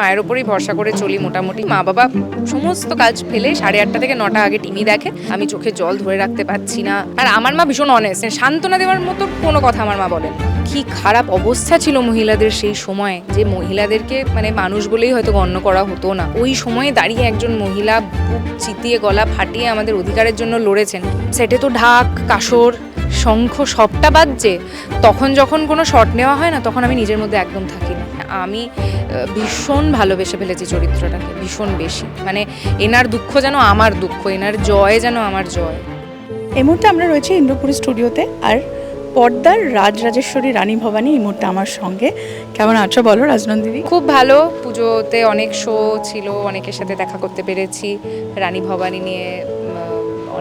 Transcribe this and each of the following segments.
মায়ের ওপরই ভরসা করে চলি মোটামুটি। মা বাবা সমস্ত কাজ ফেলে সাড়ে আটটা থেকে নটা আগে টিভি দেখে। আমি চোখে জল ধরে রাখতে পারছি না। আর আমার মা ভীষণ অনেস্ট সান্ত্বনা দেওয়ার মতো কোনো কথা আমার মা বলেন কি খারাপ অবস্থা ছিল মহিলাদের সেই সময়, যে মহিলাদেরকে মানে মানুষ বলেই হয়তো গণ্য করা হতো না। ওই সময়ে দাঁড়িয়ে একজন মহিলা চিতিয়ে, গলা ফাটিয়ে আমাদের অধিকারের জন্য লড়েছেন। সেটে তো ঢাক, কাসর শঙ্খ সবটা বাজছে তখন যখন কোনো শট নেওয়া হয় না তখন আমি নিজের মধ্যে একদম থাকি না। আমি ভীষণ ভালোবেসে ফেলেছি চরিত্রটাকে ভীষণ বেশি। মানে এনার দুঃখ যেন আমার দুঃখ এনার জয় যেন আমার জয়। এই মুহূর্তে আমরা রয়েছি ইন্দ্রপুরী স্টুডিওতে আর পর্দার রাজ রাজেশ্বরী রানী ভবানী এই মুহূর্তে আমার সঙ্গে। কেমন আছো বলো রাজনন্দিনী? খুব ভালো। পুজোতে অনেক শো ছিল অনেকের সাথে দেখা করতে পেরেছি। রানী ভবানী নিয়ে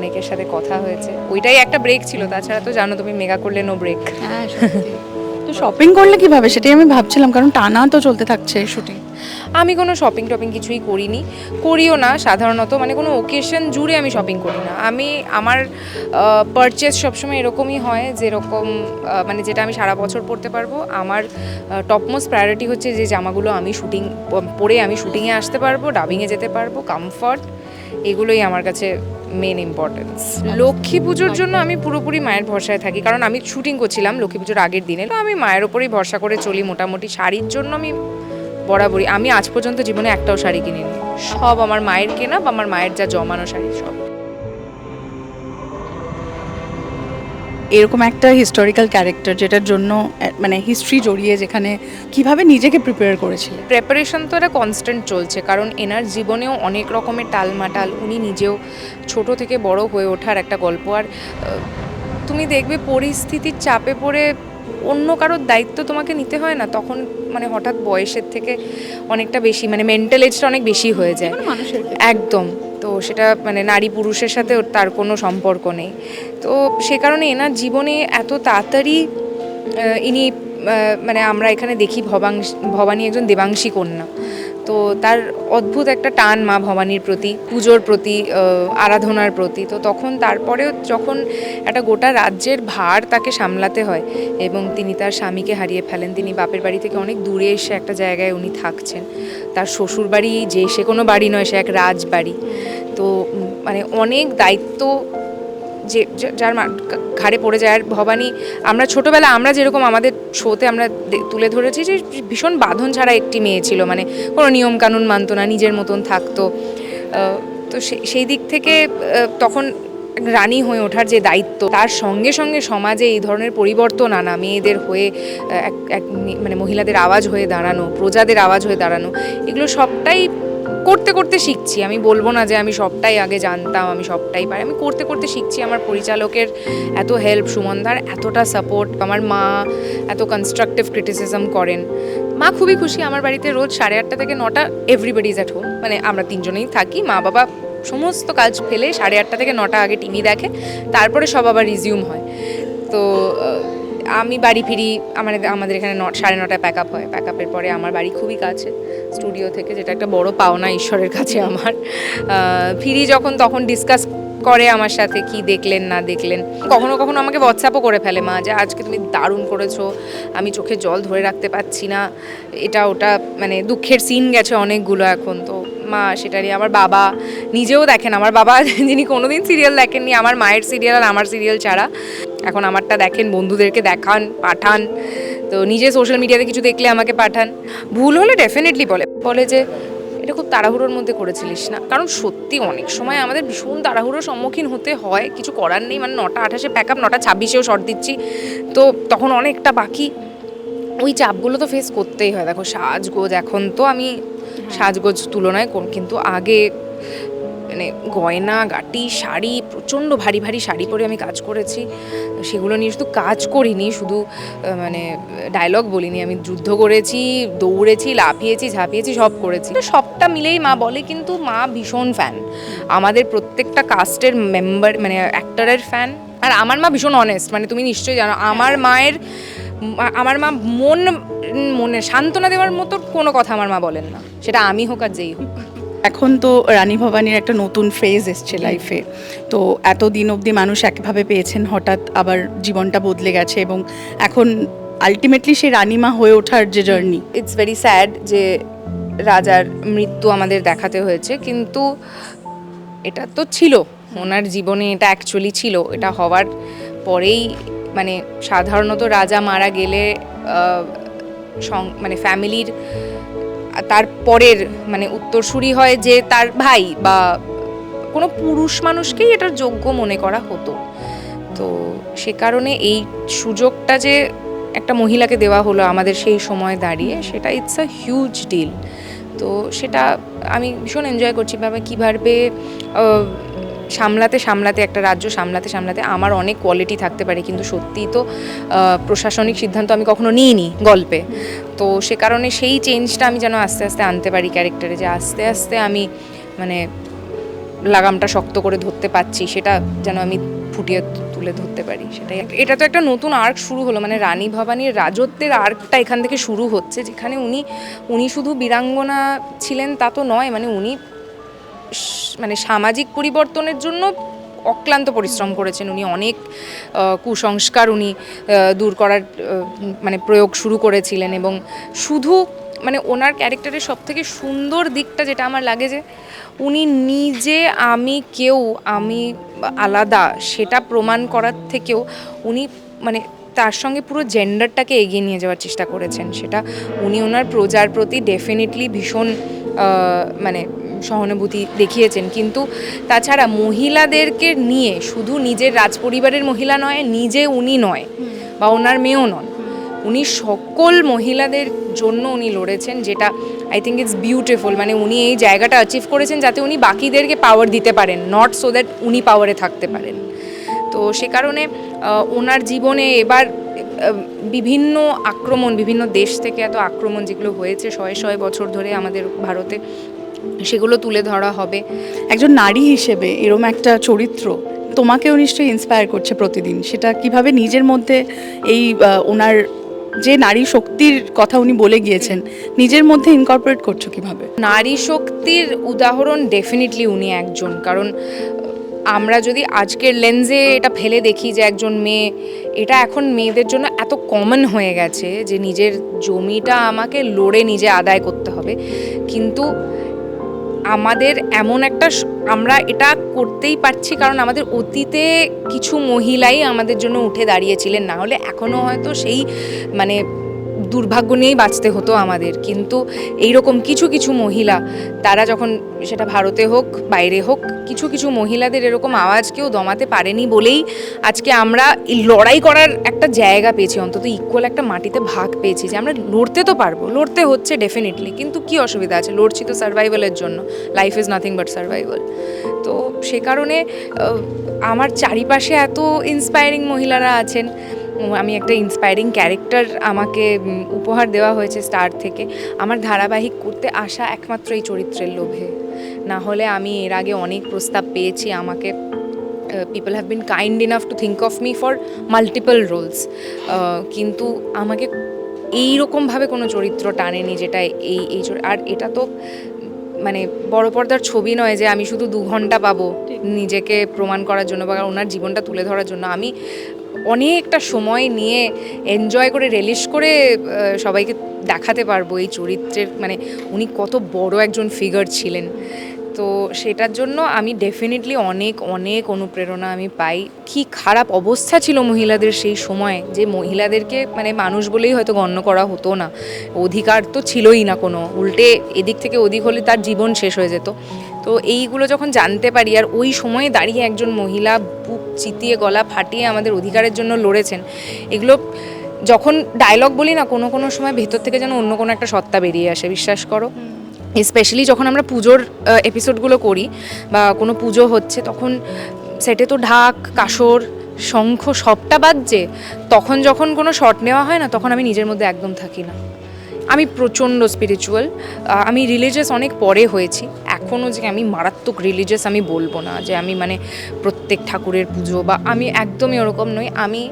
অনেকের সাথে কথা হয়েছে। ওইটাই একটা ব্রেক ছিল তাছাড়া তো জানো তুমি মেগা করলে নো ব্রেক হ্যাঁ তো শপিং করলে কীভাবে? সেটাই আমি ভাবছিলাম কারণ টানা তো চলতে থাকছে শুটিং আমি কোনো শপিং টপিং কিছুই করিনি। করিও না সাধারণত মানে কোনো ওকেশন জুড়ে আমি শপিং করি না। আমি আমার পারচেস সবসময় এরকমই হয় যেরকম মানে যেটা আমি সারা বছর পরতে পারব। আমার টপমোস্ট প্রায়োরিটি হচ্ছে যে জামাগুলো আমি শুটিং পরে আমি শুটিংয়ে আসতে পারব ডাবিংয়ে যেতে পারব কমফর্ট এগুলোই আমার কাছে মেন ইম্পর্টেন্স লক্ষ্মী পুজোর জন্য আমি পুরোপুরি মায়ের ভরসায় থাকি, কারণ আমি শুটিং করছিলাম লক্ষ্মী পুজোর আগের দিনে। তো আমি মায়ের ওপরেই ভরসা করে চলি, মোটামুটি শাড়ির জন্য আমি বরাবরই। আমি আজ পর্যন্ত জীবনে একটাও শাড়ি কিনিনি। সব আমার মায়ের কেনা বা আমার মায়ের যা জমানো শাড়ি সব। এরকম একটা হিস্টোরিক্যাল ক্যারেক্টার যেটার জন্য মানে হিস্ট্রি জড়িয়ে যেখানে কীভাবে নিজেকে প্রিপেয়ার করেছিলে? প্রেপারেশন তো একটা কনস্ট্যান্ট চলছে কারণ এনার জীবনেও অনেক রকমের টালমাটাল উনি নিজেও ছোট থেকে বড় হয়ে ওঠার একটা গল্প। আর তুমি দেখবে পরিস্থিতির চাপে পড়ে অন্য কারোর দায়িত্ব তোমাকে নিতে হয় না তখন মানে হঠাৎ বয়সের থেকে অনেকটা বেশি মানে মেন্টাল এজটা অনেক বেশি হয়ে যায়। একদম। তো সেটা মানে নারী পুরুষের সাথে তার কোনো সম্পর্ক নেই। তো সে কারণে এনার জীবনে এত তাড়াতাড়ি ইনি মানে আমরা এখানে দেখি ভবাংশ, ভবানী একজন দেবাংশী কন্যা। তো তার অদ্ভুত একটা টান মা ভবানীর প্রতি, পুজোর প্রতি আরাধনার প্রতি। তো তখন তারপরেও যখন একটা গোটা রাজ্যের ভার তাকে সামলাতে হয় এবং তিনি তার স্বামীকে হারিয়ে ফেলেন, তিনি বাপের বাড়ি থেকে অনেক দূরে এসে একটা জায়গায় উনি থাকছেন। তার শ্বশুর বাড়ি যে সে কোনো বাড়ি নয়, সে এক রাজবাড়ি। তো মানে অনেক দায়িত্ব যে যার ঘাড়ে পড়ে যায়। আর ভবানী, আমরা ছোটোবেলা আমরা যেরকম আমাদের শোতে আমরা তুলে ধরেছি যে ভীষণ বাঁধন ছাড়া একটি মেয়ে ছিল। মানে কোনো নিয়ম কানুন মানতো না, নিজের মতন থাকতো। তো সেই দিক থেকে তখন রানী হয়ে ওঠার যে দায়িত্ব, তার সঙ্গে সঙ্গে সমাজে এই ধরনের পরিবর্তন আনা, মেয়েদের হয়ে এক এক মানে মহিলাদের আওয়াজ হয়ে দাঁড়ানো, প্রজাদের আওয়াজ হয়ে দাঁড়ানো, এগুলো সবটাই করতে করতে শিখছি। আমি বলব না যে আমি সবটাই আগে জানতাম, আমি সবটাই পারি। আমি করতে করতে শিখছি। আমার পরিচালকের এত হেল্প সুমনদার এতটা সাপোর্ট আমার মা এত কনস্ট্রাকটিভ ক্রিটিসিজম করেন। মা খুবই খুশি। আমার বাড়িতে রোজ সাড়ে আটটা থেকে নটা এভরিবডি ইজ অ্যাট হোম মানে আমরা তিনজনেই থাকি। মা বাবা সমস্ত কাজ ফেলে সাড়ে আটটা থেকে নটা আগে টিভি দেখে, তারপরে সব আবার রিজিউম হয়। তো আমি বাড়ি ফিরি আমার আমাদের এখানে ন, সাড়ে নটায় প্যাক আপ হয়। প্যাক আপের পরে আমার বাড়ি খুবই কাছে স্টুডিও থেকে, যেটা একটা বড় পাওনা ঈশ্বরের কাছে আমার। ফিরি যখন, তখন ডিসকাস করে আমার সাথে কি দেখলেন, না দেখলেন। কখনো কখনো আমাকে হোয়াটসঅ্যাপও করে ফেলে মা যে, আজকে তুমি দারুণ করেছ, আমি চোখে জল ধরে রাখতে পারছি না। এটা ওটা মানে দুঃখের সিন গেছে অনেকগুলো এখন। তো মা, সেটা নিয়ে আমার বাবা নিজেও দেখেন, আমার বাবা যিনি কোনোদিন সিরিয়াল দেখেননি, আমার মায়ের সিরিয়াল আর আমার সিরিয়াল ছাড়া। এখন আমারটা দেখেন, বন্ধুদেরকে দেখান, পাঠান। তো নিজে সোশ্যাল মিডিয়াতে কিছু দেখলে আমাকে পাঠান। ভুল হলে ডেফিনেটলি বলে। বলে যে এটা খুব তাড়াহুড়োর মধ্যে করেছিলিস না? কারণ সত্যি অনেক সময় আমাদের ভীষণ তাড়াহুড়োর সম্মুখীন হতে হয়। কিছু করার নেই মানে নটা আঠাশে প্যাক আপ নটা ছাব্বিশেও শর্ট দিচ্ছি। তো তখন অনেকটা বাকি। ওই চাপগুলো তো ফেস করতেই হয়। দেখো সাজগোজ এখন তো আমি সাজগোজ তুলনায় কোন কিন্তু আগে মানে গয়না, গাটি, শাড়ি, প্রচণ্ড ভারী ভারী শাড়ি পরে আমি কাজ করেছি। সেগুলো নিয়ে শুধু কাজ করিনি, শুধু মানে ডায়লগ বলিনি। আমি যুদ্ধ করেছি, দৌড়েছি, লাফিয়েছি, ঝাঁপিয়েছি, সব করেছি। সবটা মিলেই মা বলে, কিন্তু মা ভীষণ ফ্যান আমাদের প্রত্যেকটা কাস্টের মেম্বার মানে অ্যাক্টরের ফ্যান আর আমার মা ভীষণ অনেস্ট মানে তুমি নিশ্চয়ই জানো, আমার মায়ের, আমার মা মন, মনে, সান্ত্বনা দেওয়ার মতো কোনো কথা আমার মা বলেন না। সেটা আমি হোক আর যেই হোক। এখন তো রানী ভবানীর একটা নতুন ফেজ এসছে লাইফে তো এত দিন অবধি মানুষ একভাবে পেয়েছেন, হঠাৎ আবার জীবনটা বদলে গেছে এবং এখন আলটিমেটলি সেই রানীমা হয়ে ওঠার যে জার্নি ইটস ভেরি স্যাড যে রাজার মৃত্যু আমাদের দেখাতে হয়েছে, কিন্তু এটা তো ছিল। ওনার জীবনে এটা অ্যাকচুয়ালি ছিল। এটা হওয়ার পরেই মানে সাধারণত রাজা মারা গেলে সং- মানে ফ্যামিলির তার পরের মানে উত্তরসূরি হয় যে তার ভাই বা কোনো পুরুষ মানুষকেই এটার যোগ্য মনে করা হতো। তো সে কারণে এই সুযোগটা যে একটা মহিলাকে দেওয়া হলো আমাদের সেই সময় দাঁড়িয়ে, সেটা ইটস আ হিউজ ডিল তো সেটা আমি ভীষণ এনজয় করছি বা কীভাবে সামলাতে সামলাতে, একটা রাজ্য সামলাতে সামলাতে আমার অনেক কোয়ালিটি থাকতে পারে। কিন্তু সত্যিই তো প্রশাসনিক সিদ্ধান্ত আমি কখনো নিইনি গল্পে। তো সে কারণে সেই চেঞ্জটা আমি যেন আস্তে আস্তে আনতে পারি ক্যারেক্টারে যে আস্তে আস্তে আমি মানে লাগামটা শক্ত করে ধরতে পারছি, সেটা যেন আমি ফুটিয়ে তুলে ধরতে পারি, সেটাই। এটা তো একটা নতুন আর্ক শুরু হলো মানে রানী ভবানীর রাজত্বের আর্কটা এখান থেকে শুরু হচ্ছে, যেখানে উনি উনি শুধু বীরাঙ্গনা ছিলেন তা তো নয় মানে উনি মানে সামাজিক পরিবর্তনের জন্য অক্লান্ত পরিশ্রম করেছেন উনি, অনেক কুসংস্কার উনি দূর করার মানে প্রয়োগ শুরু করেছিলেন এবং শুধু মানে ওনার ক্যারেক্টারের সব থেকে সুন্দর দিকটা যেটা আমার লাগে যে, উনি নিজে, আমি কেউ, আমি আলাদা সেটা প্রমাণ করার থেকেও উনি মানে তার সঙ্গে পুরো জেন্ডারটাকে এগিয়ে নিয়ে যাওয়ার চেষ্টা করেছেন। সেটা উনি ওনার প্রজার প্রতি ডেফিনেটলি ভীষণ মানে সহানুভূতি দেখিয়েছেন। কিন্তু তাছাড়া মহিলাদেরকে নিয়ে শুধু নিজের রাজপরিবারের মহিলা নয়, নিজে উনি নয়, বা ওনার মেয়েও নন। উনি সকল মহিলাদের জন্য উনি লড়েছেন, যেটা আই থিঙ্ক ইটস বিউটিফুল মানে উনি এই জায়গাটা অ্যাচিভ করেছেন যাতে উনি বাকিদেরকে পাওয়ার দিতে পারেন নট সো দ্যাট উনি পাওয়ারে থাকতে পারেন। তো সে কারণে ওনার জীবনে এবার বিভিন্ন আক্রমণ, বিভিন্ন দেশ থেকে এত আক্রমণ যেগুলো হয়েছে, শয়ে শয়ে বছর ধরে আমাদের ভারতে সেগুলো তুলে ধরা হবে। একজন নারী হিসেবে এরম একটা চরিত্র তোমাকেও নিশ্চয়ই ইন্সপায়ার করছে প্রতিদিন। সেটা কীভাবে নিজের মধ্যে এই ওনার যে নারী শক্তির কথা উনি বলে গিয়েছেন, নিজের মধ্যে ইনকর্পোরেট করছ কীভাবে? নারী শক্তির উদাহরণ ডেফিনেটলি উনি একজন। কারণ, আমরা যদি আজকের লেন্সে এটা ফেলে দেখি যে একজন মেয়ে, এটা এখন মেয়েদের জন্য এত কমন হয়ে গেছে যে নিজের জমিটা আমাকে লড়ে নিজে আদায় করতে হবে। কিন্তু আমাদের এমন একটা আমরা এটা করতেই পারছি কারণ আমাদের অতীতে কিছু মহিলাই আমাদের জন্য উঠে দাঁড়িয়েছিলেন। না হলে এখনও হয়তো সেই মানে দুর্ভাগ্য নিয়েই বাঁচতে হতো আমাদের। কিন্তু এইরকম কিছু কিছু মহিলা, তারা যখন সেটা ভারতে হোক, বাইরে হোক, কিছু কিছু মহিলাদের এরকম আওয়াজকেও দমাতে পারেনি বলেই আজকে আমরা লড়াই করার একটা জায়গা পেয়েছি, অন্তত ইকুয়াল একটা মাটিতে ভাগ পেয়েছি যে আমরা লড়তে তো পারব, লড়তে হচ্ছে ডেফিনেটলি কিন্তু কি অসুবিধা আছে? লড়ছি তো সার্ভাইভালের জন্য life is nothing but survival তো সে কারণে আমার চারিপাশে এত ইন্সপায়ারিং মহিলারা আছেন আমি একটা ইন্সপায়ারিং ক্যারেক্টার আমাকে উপহার দেওয়া হয়েছে স্টার থেকে। আমার ধারাবাহিক করতে আসা একমাত্র এই চরিত্রের লোভে। না হলে আমি এর আগে অনেক প্রস্তাব পেয়েছি আমাকে people have been kind enough to think of me for multiple roles কিন্তু আমাকে এই রকমভাবে কোনো চরিত্র টানেনি যেটা এই এই আর এটা তো মানে বড় পর্দার ছবি নয় যে আমি শুধু দু ঘণ্টা পাবো নিজেকে প্রমাণ করার জন্য বা ওনার জীবনটা তুলে ধরার জন্য। আমি অনেকটা সময় নিয়ে এনজয় করে রিলিশ করে সবাইকে দেখাতে পারব এই চরিত্রের। মানে উনি কত বড় একজন ফিগার ছিলেন। তো সেটার জন্য আমি ডেফিনেটলি অনেক অনেক অনুপ্রেরণা আমি পাই। কি খারাপ অবস্থা ছিল মহিলাদের সেই সময়, যে মহিলাদেরকে মানে মানুষ বলেই হয়তো গণ্য করা হতো না। অধিকার তো ছিলই না কোনো, উল্টে এদিক থেকে ওদিক হলে তার জীবন শেষ হয়ে যেত। তো এইগুলো যখন জানতে পারি, আর ওই সময়ে দাঁড়িয়ে একজন মহিলা বুক চিতিয়ে, গলা ফাটিয়ে আমাদের অধিকারের জন্য লড়েছেন, এগুলো যখন ডায়লগ বলি না, কোনো কোনো সময় ভেতর থেকে যেন অন্য কোনো একটা সত্তা বেরিয়ে আসে, বিশ্বাস করো। স্পেশালি যখন আমরা পুজোর এপিসোডগুলো করি বা কোনো পুজো হচ্ছে, তখন সেটে তো ঢাক, কাসর, শঙ্খ সবটা বাজছে তখন যখন কোনো শট নেওয়া হয় না, তখন আমি নিজের মধ্যে একদম থাকি না। আমি প্রচণ্ড স্পিরিচুয়াল আমি রিলিজিয়াস অনেক পরে হয়েছি। এখনও যে আমি মারাত্মক রিলিজিয়াস আমি বলব না যে আমি মানে প্রত্যেক ঠাকুরের পুজো বা আমি একদমই ওরকম নই। আমি,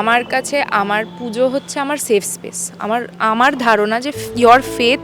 আমার কাছে আমার পুজো হচ্ছে আমার সেফ স্পেস আমার আমার ধারণা যে your faith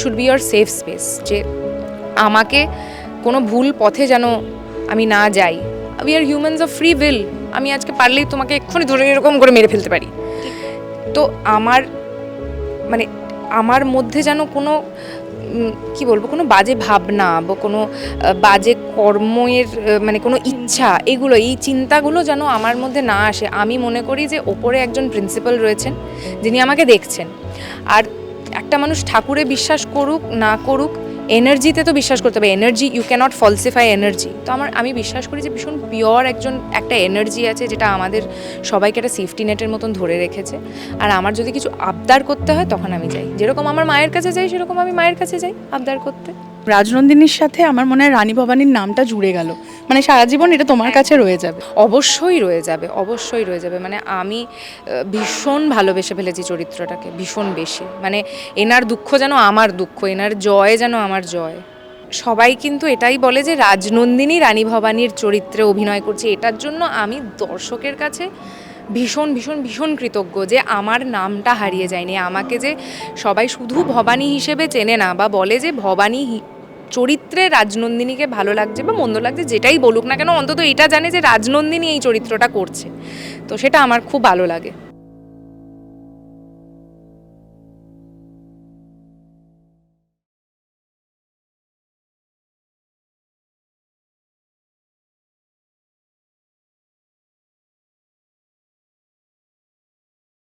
should be your safe space যে আমাকে কোনো ভুল পথে যেন আমি না যাই। We are humans of free will আমি আজকে পারলেই তোমাকে এক্ষুনি ধরে এরকম করে মেরে ফেলতে পারি। তো আমার মানে আমার মধ্যে যেন কোনো কি বলব, কোনো বাজে ভাবনা বা কোনো বাজে কর্মের মানে কোনো ইচ্ছা, এগুলো, এই চিন্তাগুলো যেন আমার মধ্যে না আসে। আমি মনে করি যে ওপরে একজন প্রিন্সিপাল রয়েছেন, যিনি আমাকে দেখছেন। আর একটা মানুষ ঠাকুরে বিশ্বাস করুক, না করুক, এনার্জিতে তো বিশ্বাস করতে হবে। Energy you cannot falsify energy তো আমার, আমি বিশ্বাস করি যে ভীষণ পিওর একজন, একটা এনার্জি আছে যেটা আমাদের সবাইকে একটা সেফটি নেটের মতন ধরে রেখেছে। আর আমার যদি কিছু আবদার করতে হয়, তখন আমি যাই। যেরকম আমার মায়ের কাছে যাই, সেরকম আমি মায়ের কাছে যাই আবদার করতে। রাজনন্দিনীর সাথে আমার মনে হয় রানী ভবানীর নামটা জুড়ে গেল। মানে সারা জীবন এটা তোমার কাছে রয়ে যাবে। অবশ্যই রয়ে যাবে, অবশ্যই রয়ে যাবে। মানে আমি ভীষণ ভালোবেসে ফেলেছি চরিত্রটাকে, ভীষণ বেশি। মানে এনার দুঃখ যেন আমার দুঃখ, এনার জয় যেন আমার জয়। সবাই কিন্তু এটাই বলে যে রাজনন্দিনী রানী ভবানীর চরিত্রে অভিনয় করছে। এটার জন্য আমি দর্শকের কাছে ভীষণ ভীষণ ভীষণ কৃতজ্ঞ যে আমার নামটা হারিয়ে যায়নি। আমাকে যে সবাই শুধু ভবানী হিসেবে চেনে না বা বলে যে ভবানী চরিত্রে রাজনন্দিনীকে ভালো লাগছে বা মন্দ লাগছে, যেটাই বলুক না কেন, অন্তত এটা জানে যে রাজনন্দিনী এই চরিত্রটা করছে। তো সেটা আমার খুব ভালো লাগে।